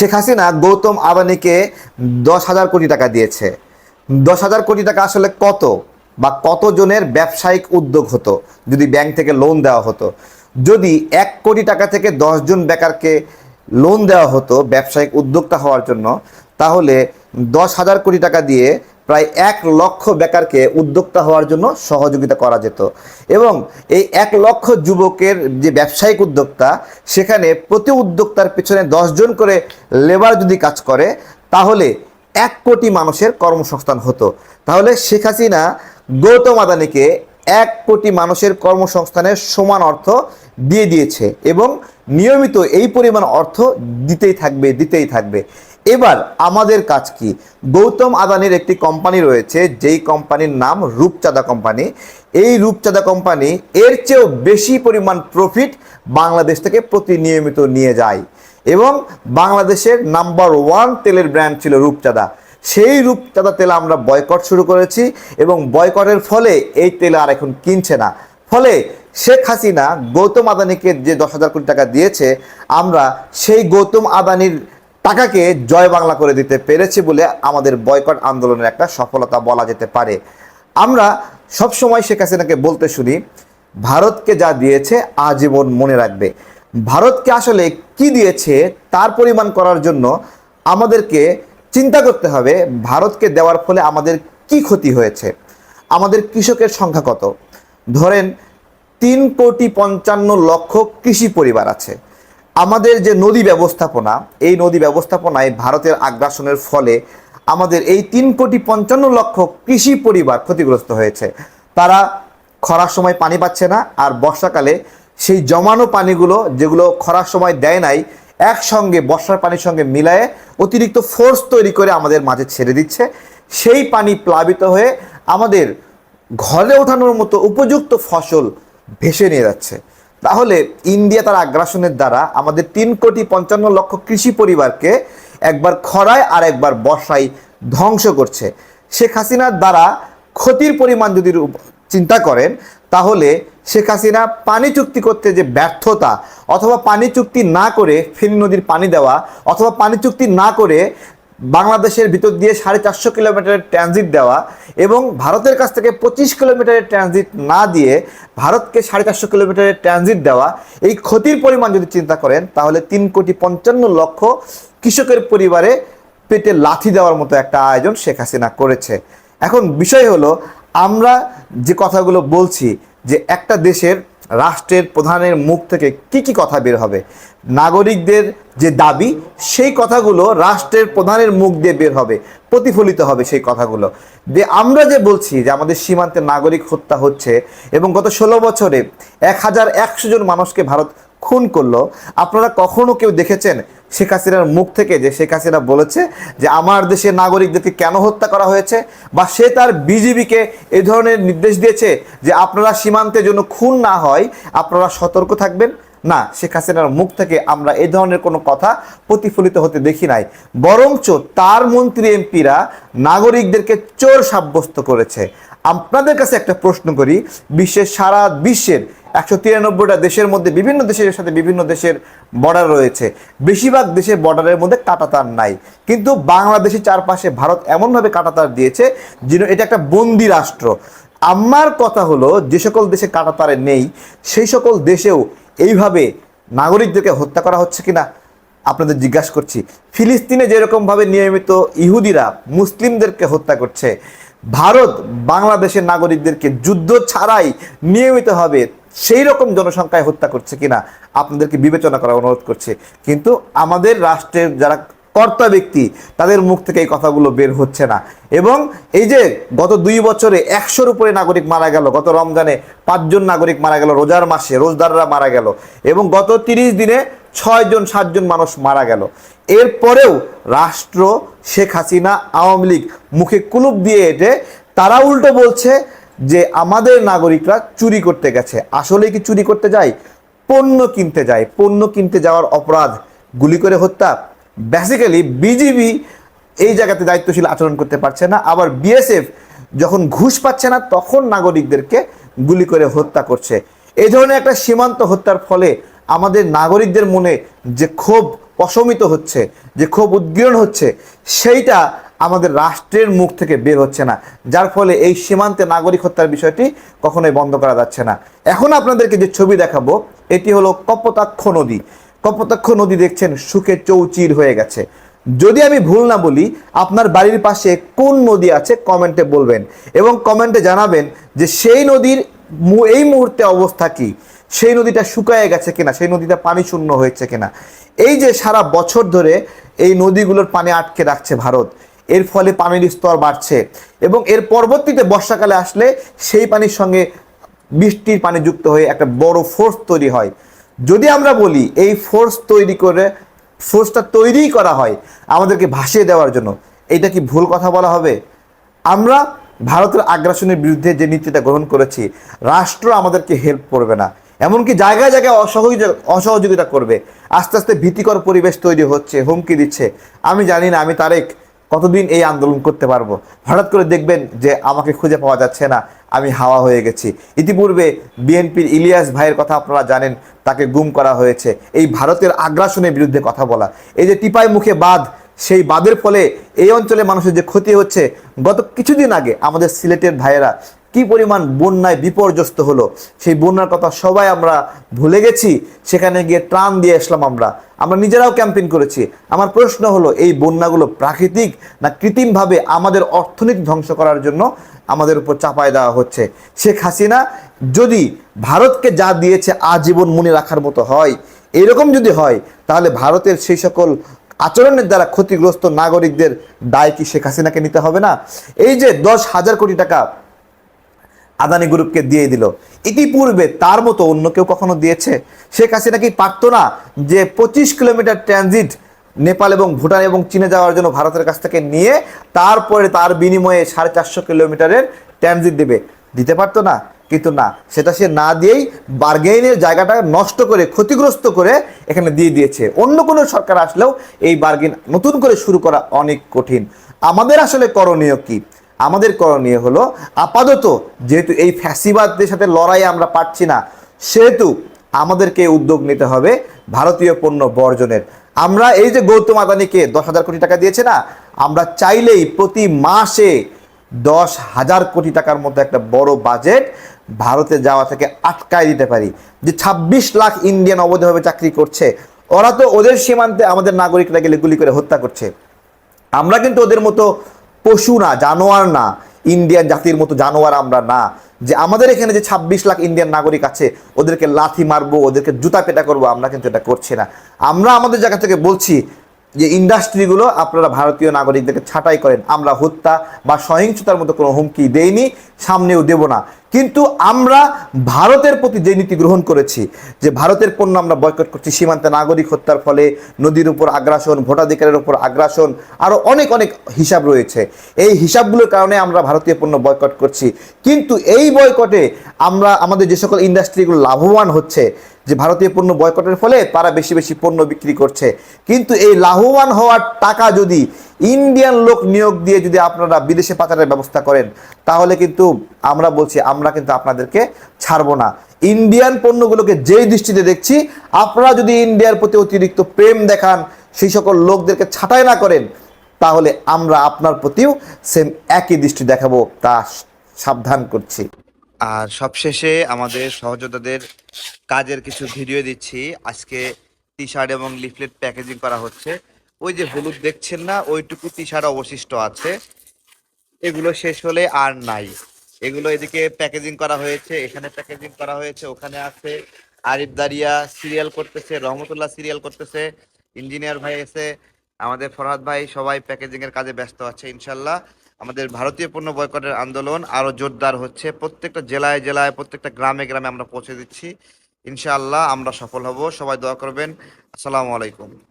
শেখ হাসিনা গৌতম আবানিকে দশ হাজার কোটি টাকা দিয়েছে। দশ হাজার কোটি টাকা আসলে কত বা কতজনের ব্যবসায়িক উদ্যোগ হতো যদি ব্যাংক থেকে লোন দেওয়া হতো? যদি এক কোটি টাকা থেকে দশজন বেকারকে লোন দেওয়া হতো ব্যবসায়িক উদ্যোক্তা হওয়ার জন্য, তাহলে দশ হাজার কোটি টাকা দিয়ে প্রায় এক লক্ষ বেকারকে উদ্যোক্তা হওয়ার জন্য সহযোগিতা করা যেত। এবং এই এক লক্ষ যুবকের যে ব্যবসায়িক উদ্যোক্তা, সেখানে প্রতি উদ্যোক্তার পেছনে দশজন করে লেবার যদি কাজ করে, তাহলে এক কোটি মানুষের কর্মসংস্থান হতো। তাহলে শেখ হাসিনা গৌতম আদানিকে এক কোটি মানুষের কর্মসংস্থানের সমান অর্থ দিয়ে দিয়েছে এবং নিয়মিত এই পরিমাণ অর্থ দিতেই থাকবে দিতেই থাকবে। এবার আমাদের কাজ কি? গৌতম আদানির একটি কোম্পানি রয়েছে, যেই কোম্পানির নাম রূপচাঁদা কোম্পানি এই রূপচাঁদা কোম্পানি এর চেয়েও বেশি পরিমাণ প্রফিট বাংলাদেশ থেকে প্রতিনিয়মিত নিয়ে যায়। এবং বাংলাদেশের নাম্বার ওয়ান তেলের ব্র্যান্ড ছিল রূপচাঁদা। সেই রূপচাঁদা তেল আমরা বয়কট শুরু করেছি এবং বয়কটের ফলে এই তেল আর এখন কিনছে না। ফলে শেখ হাসিনা গৌতম আদানিকে যে দশ হাজার কোটি টাকা দিয়েছে, আমরা সেই গৌতম আদানির টাকাকে জয় বাংলা করে দিতে পেরেছি বলে আমাদের বয়কট আন্দোলনের একটা সফলতা বলা যেতে পারে। আমরা সবসময় শেখ হাসিনাকে বলতে শুনি, ভারতকে যা দিয়েছে আজীবন মনে রাখবে। ভারতকে আসলে কি দিয়েছে, তার পরিমাণ করার জন্য আমাদেরকে চিন্তা করতে হবে। ভারতকে দেওয়ার ফলে আমাদের কি ক্ষতি হয়েছে? আমাদের কৃষকের সংখ্যা কত? ধরেন, তিন কোটি পঞ্চান্ন লক্ষ কৃষি পরিবার আছে। আমাদের যে নদী ব্যবস্থাপনা, এই নদী ব্যবস্থাপনায় ভারতের আগ্রাসনের ফলে আমাদের এই তিন কোটি পঞ্চান্ন লক্ষ কৃষি পরিবার ক্ষতিগ্রস্ত হয়েছে। তারা খরার সময় পানি পাচ্ছে না আর বর্ষাকালে সেই জমানো পানিগুলো যেগুলো খরার সময় দেয় নাই, একসঙ্গে বর্ষার পানির সঙ্গে মিলায়ে অতিরিক্ত ফোর্স তৈরি করে আমাদের মাঝে ছেড়ে দিচ্ছে। সেই পানি প্লাবিত হয়ে আমাদের ঘরে ওঠানোর মতো উপযুক্ত ফসল ভেসে নিয়ে যাচ্ছে। তাহলে ইন্ডিয়া তার আগ্রাসনের দ্বারা আমাদের তিন কোটি পঞ্চান্ন লক্ষ কৃষি পরিবারকে একবার খরায় আর একবার বর্ষায় ধ্বংস করছে। শেখ হাসিনার দ্বারা ক্ষতির পরিমাণ যদি চিন্তা করেন, তাহলে শেখ হাসিনা পানি চুক্তি করতে যে ব্যর্থতা, অথবা পানি চুক্তি না করে ফেনী নদীর পানি দেওয়া, অথবা পানি চুক্তি না করে বাংলাদেশের ভিতর দিয়ে সাড়ে চারশো কিলোমিটারের ট্রানজিট দেওয়া এবং ভারতের কাছ থেকে পঁচিশ কিলোমিটারের ট্রানজিট না দিয়ে ভারতকে সাড়ে চারশো কিলোমিটারের ট্রানজিট দেওয়া। এই ক্ষতির পরিমাণ যদি চিন্তা করেন, তাহলে তিন কোটি পঞ্চান্ন লক্ষ কৃষকের পরিবারে পেটে লাথি দেওয়ার মতো একটা আয়োজন শেখ হাসিনা করেছে। এখন বিষয় হলো, আমরা যে কথাগুলো বলছি যে একটা দেশের রাষ্ট্রের প্রধানের মুখ থেকে কি কি কথা বের হবে? নাগরিকদের যে দাবি, সেই কথাগুলো রাষ্ট্রের প্রধানের মুখ দিয়ে বের হবে, প্রতিফলিত হবে সেই কথাগুলো। যে আমরা যে বলছি যে আমাদের সীমান্তে নাগরিক হত্যা হচ্ছে এবং গত ষোলো বছরে এক হাজার একশো জন মানুষকে ভারত খুন করল, আপনারা কখনো কেউ দেখেছেন শেখ হাসিনার মুখ থেকে যে শেখ হাসিনা বলেছে যে আমার দেশের নাগরিকদেরকে কেন হত্যা করা হয়েছে বা সে তার বিজিবিকে এ ধরনের নির্দেশ দিয়েছে যে আপনারা সীমান্তের জন্য খুন না হয়, আপনারা সতর্ক থাকবেন। না, শেখ হাসিনার মুখ থেকে আমরা এ ধরনের কোনো কথা প্রতিফলিত হতে দেখি নাই। বরঞ্চ তার মন্ত্রী এমপিরা নাগরিকদেরকে চোর সাব্যস্ত করেছে। আপনাদের কাছে একটা প্রশ্ন করি, বিশ্বের সারা বিশ্বের একশো তিরানব্বইটা দেশের মধ্যে বিভিন্ন দেশের সাথে বিভিন্ন দেশের বর্ডার রয়েছে। বেশিরভাগ দেশের বর্ডারের মধ্যে কাটাতার নাই। কিন্তু বাংলাদেশের চারপাশে ভারত এমনভাবে কাটাতার দিয়েছে যেন এটা একটা বন্দি রাষ্ট্র। আমার কথা হলো, যে সকল দেশে কাটাতারে নেই, সেই সকল দেশেও এইভাবে নাগরিকদেরকে হত্যা করা হচ্ছে কিনা আপনাদের জিজ্ঞাসা করছি। ফিলিস্তিনে যেরকমভাবে নিয়মিত ইহুদিরা মুসলিমদেরকে হত্যা করছে, ভারত বাংলাদেশের নাগরিকদেরকে যুদ্ধ ছাড়াই নিয়মিতভাবে সেই রকম জনসংখ্যায় হত্যা করছে কিনা আপনাদেরকে বিবেচনা করার অনুরোধ করছে। কিন্তু আমাদের রাষ্ট্রের যারা কর্তা ব্যক্তি তাদের মুখ থেকে এই কথাগুলো বের হচ্ছে না। এবং এই যে গত দুই বছরে একশোর উপরে নাগরিক মারা গেল, গত রমজানে পাঁচজন নাগরিক মারা গেল, রোজার মাসে রোজদাররা মারা গেল, এবং গত তিরিশ দিনে ছয়জন, সাতজন মানুষ মারা গেল। এরপরেও রাষ্ট্র, শেখ হাসিনা, আওয়ামী লীগ মুখে কুলুপ দিয়ে এটে তারা উল্টো বলছে যে আমাদের নাগরিকরা চুরি করতে গেছে। আসলে কি চুরি করতে যায়? পণ্য কিনতে যায়। পণ্য কিনতে যাওয়ার অপরাধ, গুলি করে হত্যা বেসিক্যালি বিজিবি এই জায়গাতে দায়িত্বশীল আচরণ করতে পারছে না। আবার বিএসএফ যখন ঘুষ পাচ্ছে না, তখন নাগরিকদেরকে গুলি করে হত্যা করছে। এই ধরনের একটা সীমান্ত হত্যার ফলে আমাদের নাগরিকদের মনে যে ক্ষোভ প্রশমিত হচ্ছে, যে ক্ষোভ উদ্গীরণ হচ্ছে, সেইটা আমাদের রাষ্ট্রের মুখ থেকে বের হচ্ছে না। যার ফলে এই সীমান্তে নাগরিক হত্যার বিষয়টি কখনোই বন্ধ করা যাচ্ছে না। এখন আপনাদেরকে যে ছবি দেখাবো, এটি হলো কপোতাক্ষ নদী। কপোতাক্ষ নদী দেখছেন, সুখে চৌচির হয়ে গেছে। যদি আমি ভুল না বলি, আপনার বাড়ির পাশে কোন নদী আছে কমেন্টে বলবেন এবং কমেন্টে জানাবেন যে সেই নদীর এই মুহূর্তে অবস্থা কি? সেই নদীটা শুকায় গেছে কিনা? সেই নদীটা পানি শূন্য হয়েছে কিনা? এই যে সারা বছর ধরে এই নদীগুলোর পানি আটকে রাখছে ভারত, এর ফলে পানির স্তর বাড়ছে এবং এর পরবর্তীতে বর্ষাকালে আসলে সেই পানির সঙ্গে বৃষ্টির পানি যুক্ত হয়ে একটা বড় ফোর্স তৈরি হয়। যদি আমরা বলি এই ফোর্স তৈরি করে ফোর্সটা তৈরিই করা হয় আমাদেরকে ভাসিয়ে দেওয়ার জন্য, এটা কি ভুল কথা বলা হবে? আমরা ভারতের আগ্রাসনের বিরুদ্ধে যে নীতিটা গ্রহণ করেছি, রাষ্ট্র আমাদেরকে হেল্প করবে না। এমনকি জায়গায় জায়গায় অসহযোগ অসহযোগিতা করবে। আস্তে আস্তে ভীতিকর পরিবেশ তৈরি হচ্ছে, হুমকি দিচ্ছে। আমি জানি না, আমি তারেক কতদিন এই আন্দোলন করতে পারব? হঠাৎ করে দেখবেন যে আমাকে খুঁজে পাওয়া যাচ্ছে না। আমি হাওয়া হয়ে গেছি। ইতিপূর্বে বিএনপির ইলিয়াস ভাইয়ের কথা আপনারা জানেন, তাকে গুম করা হয়েছে। এই ভারতের আগ্রাসনের বিরুদ্ধে কথা বলা। এই যে টিপাই মুখে বাঁধ, সেই বাঁধের ফলে এই অঞ্চলে মানুষের যে ক্ষতি হচ্ছে, গত কিছুদিন আগে আমাদের সিলেটের ভাইয়েরা কি পরিমাণ বন্যায় বিপর্যস্ত হলো? সেই বন্যার কথা সবাই আমরা ভুলে গেছি। সেখানে গিয়ে ত্রাণ দিয়ে আসলাম আমরা। আমরা নিজেরাও ক্যাম্পেইন করেছি। আমার প্রশ্ন হলো, এই বন্যাগুলো প্রাকৃতিক না কৃত্রিমভাবে আমাদের অর্থনীতি ধ্বংস করার জন্য আমাদের উপর চাপায় দেওয়া হচ্ছে? শেখ হাসিনা যদি ভারতকে যা দিয়েছে আজীবন মনে রাখার মতো হয়, এরকম যদি হয়, তাহলে ভারতের সেই সকল আচরণের দ্বারা ক্ষতিগ্রস্ত নাগরিকদের দায় কি শেখ হাসিনাকে নিতে হবে না? এই যে দশ হাজার কোটি টাকা আদানি গ্রুপকে দিয়ে দিল। ইতিপূর্বে তার মতো অন্য কেউ কখনো দিয়েছে? শেখ হাসিনা কি পারতো না যে পঁচিশ কিলোমিটার ট্রানজিট নেপাল এবং ভুটান এবং চীনে যাওয়ার জন্য ভারতের কাছ থেকে নিয়ে তারপরে তার বিনিময়ে সাড়ে চারশো কিলোমিটারের ট্রানজিট দেবে? দিতে পারতো না, কিন্তু না। সেটা সে না দিয়েই বার্গেইনের জায়গাটা নষ্ট করে, ক্ষতিগ্রস্ত করে এখানে দিয়ে দিয়েছে। অন্য কোনো সরকার আসলেও এই বার্গেন নতুন করে শুরু করা অনেক কঠিন। আমাদের আসলে করণীয় কি? আমাদের করণীয় হলো আপাতত যেহেতু এই ফ্যাসিবাদদের সাথে লড়াই আমরা পারছি না, সেহেতু আমাদেরকে উদ্যোগ নিতে হবে ভারতীয় পণ্য বর্জনের। আমরা এই যে গৌতম আদানিকে দশ হাজার কোটি টাকা দিয়েছে না, আমরা চাইলেই প্রতি মাসে দশ হাজার কোটি টাকার মতো একটা বড় বাজেট ভারতে যাওয়া থেকে আটকায় দিতে পারি। যে ছাব্বিশ লাখ ইন্ডিয়ান অবৈধভাবে চাকরি করছে, ওরা তো ওদের সীমান্তে আমাদের নাগরিকরা গেলে গুলি করে হত্যা করছে। আমরা কিন্তু ওদের মতো পশু না, জানোয়ার না, ইন্ডিয়ান জাতির মতো জানোয়ার আমরা না। যে আমাদের এখানে যে ছাব্বিশ লাখ ইন্ডিয়ান নাগরিক আছে, ওদেরকে লাথি মারবো, ওদেরকে জুতা পেটা করব, আমরা কিন্তু এটা করছি না। আমরা আমাদের জায়গা থেকে বলছি যে ইন্ডাস্ট্রিগুলো আপনারা ভারতীয় নাগরিকদেরকে ছাঁটাই করেন, আমরা হত্যা বা সহিংসতার মতো কোনো হুমকি দেইনি, সামনেও দেব না। কিন্তু আমরা ভারতের প্রতি যে নীতি গ্রহণ করেছি, যে ভারতের পণ্য আমরা বয়কট করছি, সীমান্তে নাগরিক হত্যার ফলে নদীর উপর আগ্রাসন, ভোটাধিকারের উপর আগ্রাসন আরও অনেক অনেক হিসাব রয়েছে। এই হিসাবগুলোর কারণে আমরা ভারতীয় পণ্য বয়কট করছি। কিন্তু এই বয়কটে আমরা, আমাদের যে সকল ইন্ডাস্ট্রিগুলো লাভবান হচ্ছে যে ভারতীয় পণ্য বয়কটের ফলে তারা বেশি বেশি পণ্য বিক্রি করছে। কিন্তু এই লাভবান হওয়ার টাকা যদি ইন্ডিয়ান লোক নিয়োগ দিয়ে যদি আপনারা বিদেশে পাচারের ব্যবস্থা করেন, তাহলে কিন্তু আমরা বলছি, আমরা কিন্তু আপনাদেরকে ছাড়বো না। ইন্ডিয়ান পণ্যগুলোকে যেই দৃষ্টিতে দেখছি, আপনারা যদি ইন্ডিয়ার প্রতি অতিরিক্ত প্রেম দেখান, সেই সকল লোকদেরকে ছাঁটাই না করেন, তাহলে আমরা আপনার প্রতিও সেম একই দৃষ্টি দেখাবো, তা সাবধান করছি। আর সবশেষে আমাদের সহযোদ্ধাদের কাজের কিছু ভিডিও দিচ্ছি। আজকে টি শার্ট এবং লিফলেট প্যাকেজিং করা হচ্ছে। ওই যে হলুদ দেখছেন না, ওইটুকু টি শার্ট অবশিষ্ট আছে। এগুলো শেষ হলে আর নাই। এগুলো এদিকে প্যাকেজিং করা হয়েছে, এখানে প্যাকেজিং করা হয়েছে, ওখানে আছে আরিফ দারিয়া সিরিয়াল করতেছে, রহমতুল্লাহ সিরিয়াল করতেছে ইঞ্জিনিয়ার ভাই আছে আমাদের ফরহাদ ভাই সবাই প্যাকেজিং এর কাজে ব্যস্ত আছে, ইনশাল্লাহ। আমাদের ভারতীয় পণ্য বয়কটের আন্দোলন আরও জোরদার হচ্ছে। প্রত্যেকটা জেলায় জেলায়, প্রত্যেকটা গ্রামে গ্রামে আমরা পৌঁছে দিচ্ছি। ইনশাআল্লাহ আমরা সফল হব। সবাই দোয়া করবেন। আসসালামু আলাইকুম।